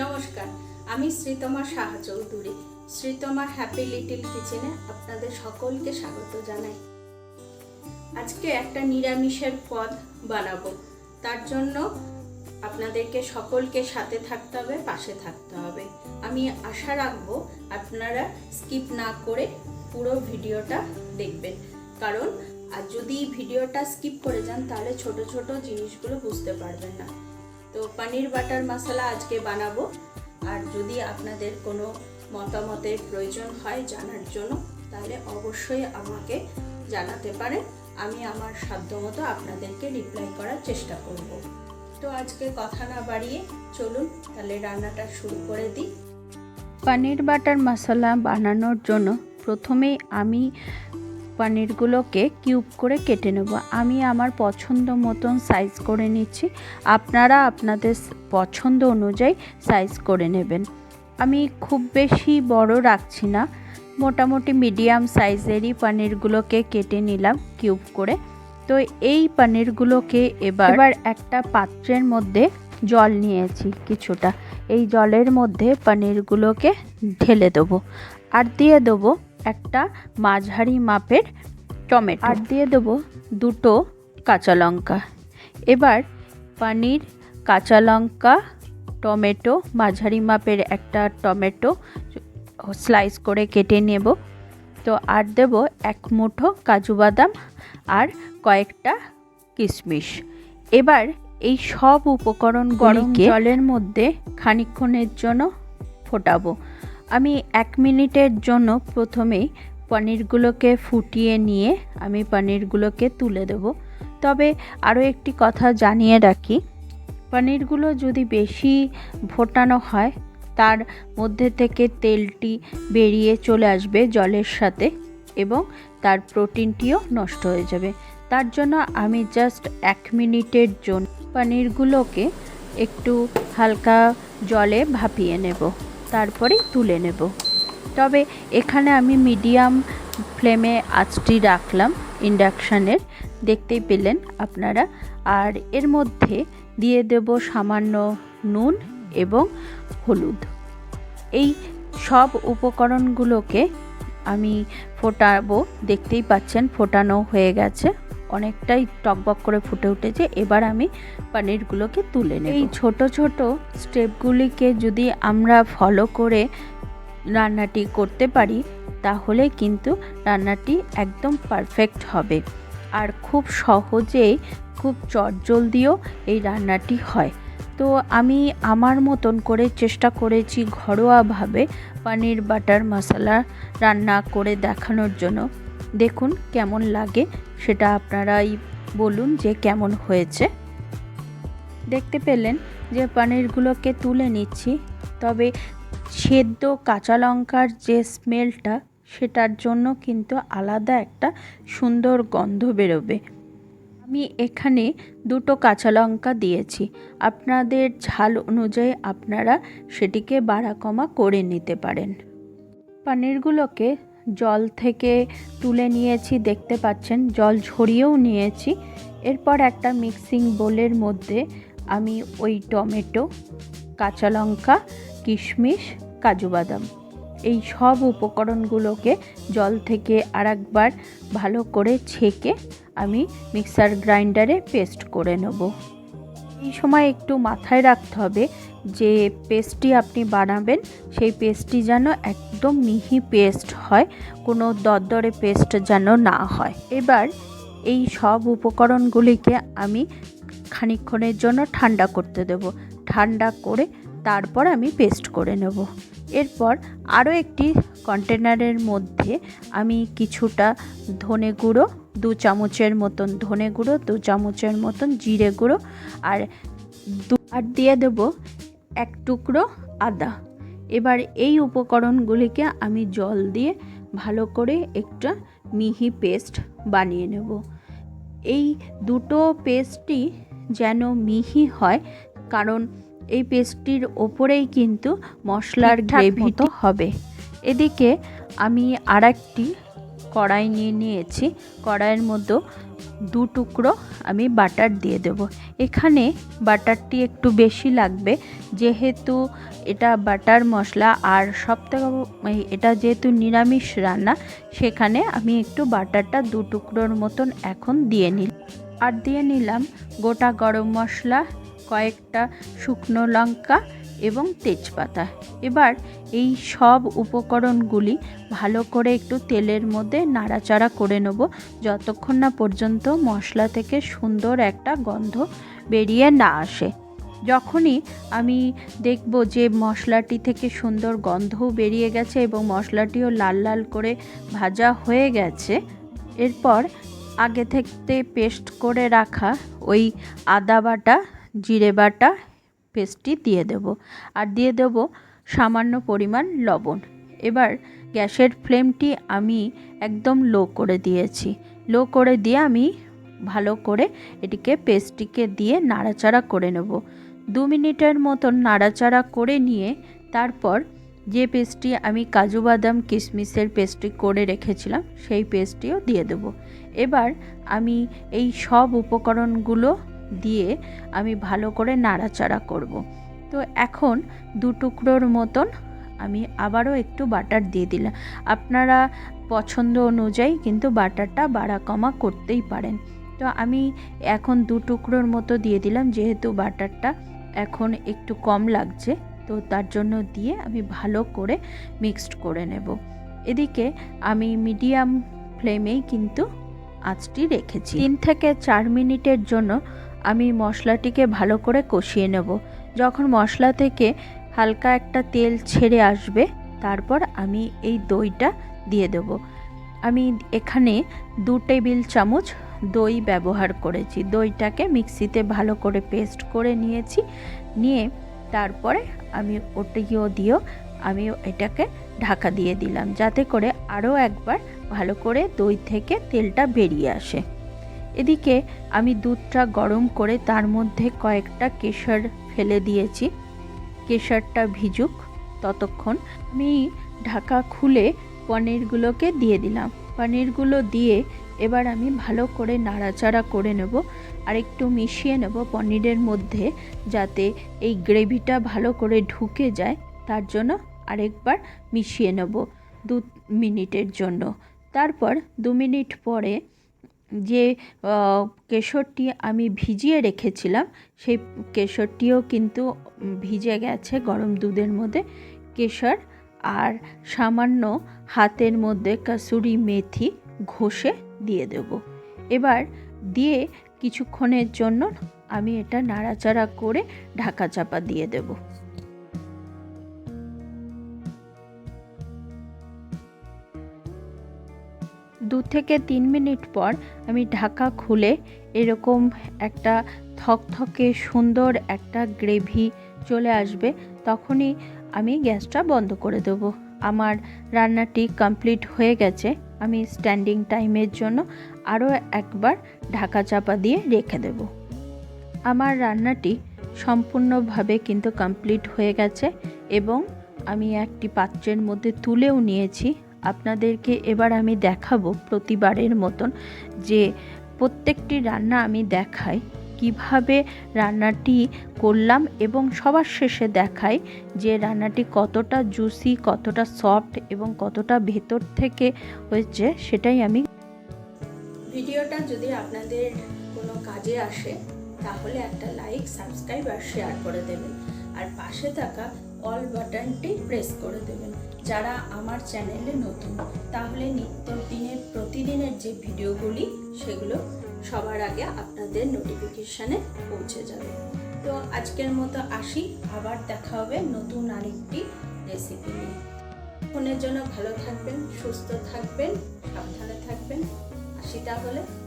নমস্কার, আমি Sritama Saha Chowdhury, Sritama happy little কিচেনে আপনাদের সকলকে স্বাগত জানাই। আজকে একটা নিরামিষের পদ বানাবো, তার জন্য আপনাদেরকে সকলকে সাথে থাকতে হবে, পাশে থাকতে হবে। আমি আশা রাখব আপনারা স্কিপ না করে পুরো ভিডিওটা দেখবেন, কারণ আর যদি ভিডিওটা স্কিপ করে যান, তাহলে ছোট ছোট জিনিসগুলো বুঝতে পারবেন না। তো পনির বাটার মশলা আজকে বানাবো। আর যদি আপনাদের কোনো মতামতের প্রয়োজন হয় জানার জন্য, তাহলে অবশ্যই আমাকে জানাতে পারেন। আমি আমার সাধ্যমতো আপনাদেরকে রিপ্লাই করার চেষ্টা করব। তো আজকে কথা না বাড়িয়ে চলুন, তাহলে রান্নাটা শুরু করে দিই। পনির বাটার মশলা বানানোর জন্য প্রথমেই আমি পনিরগুলোকে কিউব করে কেটে নেব। আমি আমার পছন্দ মতন সাইজ করে নিচ্ছি। আপনারা আপনাদের পছন্দ অনুযায়ী সাইজ করে নেবেন। আমি খুব বেশি বড় রাখছি না। মোটামুটি মিডিয়াম সাইজেরই পনিরগুলোকে কেটে নিলাম কিউব করে। তো এই পনিরগুলোকে এবার এবার একটা পাত্রের মধ্যে জল নিয়েছি কিছুটা। এই জলের মধ্যে পনিরগুলোকে ঢেলে দেবো। আর দিয়ে দেবো একটা মাঝারি মাপের টমেটো। আর দিয়ে দেবো দুটো কাঁচা লঙ্কা। এবার পনির কাঁচা লঙ্কা টমেটো মাঝারি মাপের একটা টমেটো স্লাইস করে কেটে নেব। তো আর দেব এক মুঠো কাজু বাদাম আর কয়েকটা কিশমিশ। এবার এই সব উপকরণ গরম জলের মধ্যে খানিকক্ষণের জন্য ফোটাবো। আমি এক মিনিটের জন্য প্রথমেই পনিরগুলোকে ফুটিয়ে নিয়ে আমি পনিরগুলোকে তুলে দেব। তবে আরও একটি কথা জানিয়ে রাখি, পনিরগুলো যদি বেশি ফোটানো হয়, তার মধ্যে থেকে তেলটি বেরিয়ে চলে আসবে জলের সাথে এবং তার প্রোটিনটিও নষ্ট হয়ে যাবে। তার জন্য আমি জাস্ট এক মিনিটের জন্য পনিরগুলোকে একটু হালকা জলে ভাপিয়ে নেব। তারপরে তুলে নেব। তবে এখানে আমি মিডিয়াম ফ্লেমে আঁচটি রাখলাম ইন্ডাকশানের। দেখতেই পেলেন আপনারা। আর এর মধ্যে দিয়ে দেব সামান্য নুন এবং হলুদ। এই সব উপকরণগুলোকে আমি ফোটাবো। দেখতেই পাচ্ছেন ফোটানো হয়ে গেছে। অনেকটাই টকবক করে ফুটে উঠেছে। এবার আমি পনিরগুলোকে তুলে নেব। এই ছোট ছোট স্টেপগুলিকে যদি আমরা ফলো করে রান্নাটি করতে পারি, তাহলে কিন্তু রান্নাটি একদম পারফেক্ট হবে। আর খুব সহজেই খুব চটজলদিও এই রান্নাটি হয়। তো আমি আমার মতন করে চেষ্টা করেছি ঘরোয়াভাবে পনির বাটার মশলা রান্না করে দেখানোর জন্য। দেখুন কেমন লাগে, সেটা আপনারাই বলুন যে কেমন হয়েছে। দেখতে পেলেন যে পনিরগুলোকে তুলে নিচ্ছি, তবে সেদ্ধ কাঁচা লঙ্কার যে স্মেলটা, সেটার জন্য কিন্তু আলাদা একটা সুন্দর গন্ধ বেরোবে। আমি এখানে দুটো কাঁচা লঙ্কা দিয়েছি। আপনাদের ঝাল অনুযায়ী আপনারা সেটিকে বাড়া কমা করে নিতে পারেন। পনিরগুলোকে জল থেকে তুলে নিয়েছি, দেখতে পাচ্ছেন? জল ঝরিয়েও নিয়েছি। এরপর একটা মিক্সিং বোলের মধ্যে আমি ওই টমেটো, কাঁচা লঙ্কা, কিশমিশ, কাজু বাদাম এই সব উপকরণগুলোকে জল থেকে আরেকবার ভালো করে ছেঁকে আমি মিক্সার গ্রাইন্ডারে পেস্ট করে নেব। এই সময় একটু মাথায় রাখতে হবে যে পেস্টটি আপনি বানাবেন, সেই পেস্টটি যেন একদম মিহি পেস্ট হয়, কোনো দরদরে পেস্ট যেন না হয়। এবার এই সব উপকরণগুলিকে আমি খানিকক্ষণের জন্য ঠান্ডা করতে দেব। ঠান্ডা করে তারপর আমি পেস্ট করে নেব। এরপর আরও একটি কন্টেনারের মধ্যে আমি কিছুটা ধনে গুঁড়ো, দু চামচের মতন ধনে গুঁড়ো, দু চামচের মতন জিরে গুঁড়ো, আর দু আর দিয়ে দেব এক টুকরো আদা। এবার এই উপকরণগুলিকে আমি জল দিয়ে ভালো করে একটা মিহি পেস্ট বানিয়ে নেব। এই দুটো পেস্টটি যেন মিহি হয় কারণ এই পেস্টটির ওপরেই কিন্তু মশলার গ্রেভিটা হবে। এদিকে আমি আর একটি কড়াই নিয়ে নিয়েছি। কড়াইয়ের মধ্যে দু টুকরো আমি বাটার দিয়ে দেব। এখানে বাটারটি একটু বেশি লাগবে। যেহেতু এটা বাটার মশলা আর এই- এটা যেহেতু নিরামিষ রান্না, সেখানে আমি একটু বাটারটা দু টুকরোর মতন এখন দিয়ে নিই আর দিয়ে নিলাম গোটা গরম মশলা, কয়েকটা শুকনো লঙ্কা এবং তেজপাতা। এবার এই সব উপকরণগুলি ভালো করে একটু তেলের মধ্যে নাড়াচাড়া করে নেব। যতক্ষণ না পর্যন্ত মশলা থেকে সুন্দর একটা গন্ধ বেরিয়ে না আসে। যখনই আমি দেখব যে মশলাটি থেকে সুন্দর গন্ধও বেরিয়ে গেছে এবং মশলাটিও লাল লাল করে ভাজা হয়ে গেছে, এরপর আগে থেকে পেস্ট করে রাখা ওই আদা বাটা, জিরে বাটা পেস্টটি দিয়ে দেব। আর দিয়ে দেব সামান্য পরিমাণ লবণ। এবার গ্যাসের ফ্লেমটি আমি একদম লো করে দিয়েছি। লো করে দিয়ে আমি ভালো করে এটিকে পেস্টটিকে দিয়ে নাড়াচাড়া করে নেব। দু মিনিটের মতন নাড়াচাড়া করে নিয়ে তারপর যে পেস্টটি আমি কাজু বাদাম কিশমিশের পেস্টটি করে রেখেছিলাম, সেই পেস্টটিও দিয়ে দেবো। এবার আমি এই সব উপকরণগুলো দিয়ে আমি ভালো করে নাড়াচাড়া করব। তো এখন দু টুকরোর মতন আমি আবারও একটু বাটার দিয়ে দিলাম। আপনারা পছন্দ অনুযায়ী কিন্তু বাটারটা বাড়া কমা করতেই পারেন। তো আমি এখন দু টুকরোর মতো দিয়ে দিলাম, যেহেতু বাটারটা এখন একটু কম লাগছে, তো তার জন্য দিয়ে আমি ভালো করে মিক্সড করে নেব। এদিকে আমি মিডিয়াম ফ্লেমেই কিন্তু আঁচটি রেখেছি। তিন থেকে চার মিনিটের জন্য আমি মশলাটিকে ভালো করে কষিয়ে নেব। যখন মশলা থেকে হালকা একটা তেল ছেড়ে আসবে, তারপর আমি এই দইটা দিয়ে দেব। আমি এখানে দু টেবিল চামচ দই ব্যবহার করেছি। দইটাকে মিক্সিতে ভালো করে পেস্ট করে নিয়েছি। নিয়ে তারপরে আমি ওটিও দিয়েও আমি এটাকে ঢাকা দিয়ে দিলাম, যাতে করে আরও একবার ভালো করে দই থেকে তেলটা বেরিয়ে আসে। এদিকে আমি দুধটা গরম করে তার মধ্যে কয়েকটা কেশর ফেলে দিয়েছি। কেশরটা ভিজুক ততক্ষণ আমি ঢাকা খুলে পনিরগুলোকে দিয়ে দিলাম। পনিরগুলো দিয়ে এবার আমি ভালো করে নাড়াচাড়া করে নেব আর একটু মিশিয়ে নেব পনিরের মধ্যে যাতে এই গ্রেভিটা ভালো করে ঢুকে যায়। তার জন্য আরেকবার মিশিয়ে নেব দু মিনিটের জন্য। তারপর দু মিনিট পরে যে কেশরটি আমি ভিজিয়ে রেখেছিলাম, সেই কেশরটিও কিন্তু ভিজে গেছে গরম দুধের মধ্যে। কেশর আর সামান্য হাতের মধ্যে কাসুরি মেথি ঘষে দিয়ে দেব। এবার দিয়ে কিছুক্ষণের জন্য আমি এটা নাড়াচাড়া করে ঢাকা চাপা দিয়ে দেবো। থেকে তিন মিনিট পর আমি ঢাকা খুলে এরকম একটা থকথকে সুন্দর একটা গ্রেভি চলে আসবে, তখনই আমি গ্যাসটা বন্ধ করে দেবো। আমার রান্নাটি কমপ্লিট হয়ে গেছে। আমি স্ট্যান্ডিং টাইমের জন্য আরও একবার ঢাকা চাপা দিয়ে রেখে দেব। আমার রান্নাটি সম্পূর্ণভাবে কিন্তু কমপ্লিট হয়ে গেছে এবং আমি একটি পাত্রের মধ্যে তুলেও নিয়েছি। আপনাদেরকে এবার আমি দেখাবো প্রতিবারের মতন যে প্রত্যেকটি রান্না আমি দেখাই, কীভাবে রান্নাটি করলাম এবং সবার শেষে দেখাই যে রান্নাটি কতটা জুসি কতটা সফট এবং কতটা ভেতর থেকে হয়েছে, সেটাই আমি ভিডিওটা যদি আপনাদের কোনো কাজে আসে, তাহলে একটা লাইক সাবস্ক্রাইব আর শেয়ার করে দেবেন। আর পাশে থাকা অল বাটনটি প্রেস করে দেবেন। যারা আমার চ্যানেলে নতুন, তাহলে নিত্য দিনের, প্রতিদিনের যে ভিডিওগুলি, সেগুলো সবার আগে আপনাদের নোটিফিকেশানে পৌঁছে যাবে। তো আজকের মতো আসি, আবার দেখা হবে নতুন আরেকটি রেসিপি নিয়ে। ফোনের জন্য ভালো থাকবেন, সুস্থ থাকবেন, সাবধানে থাকবেন। আসি তাহলে।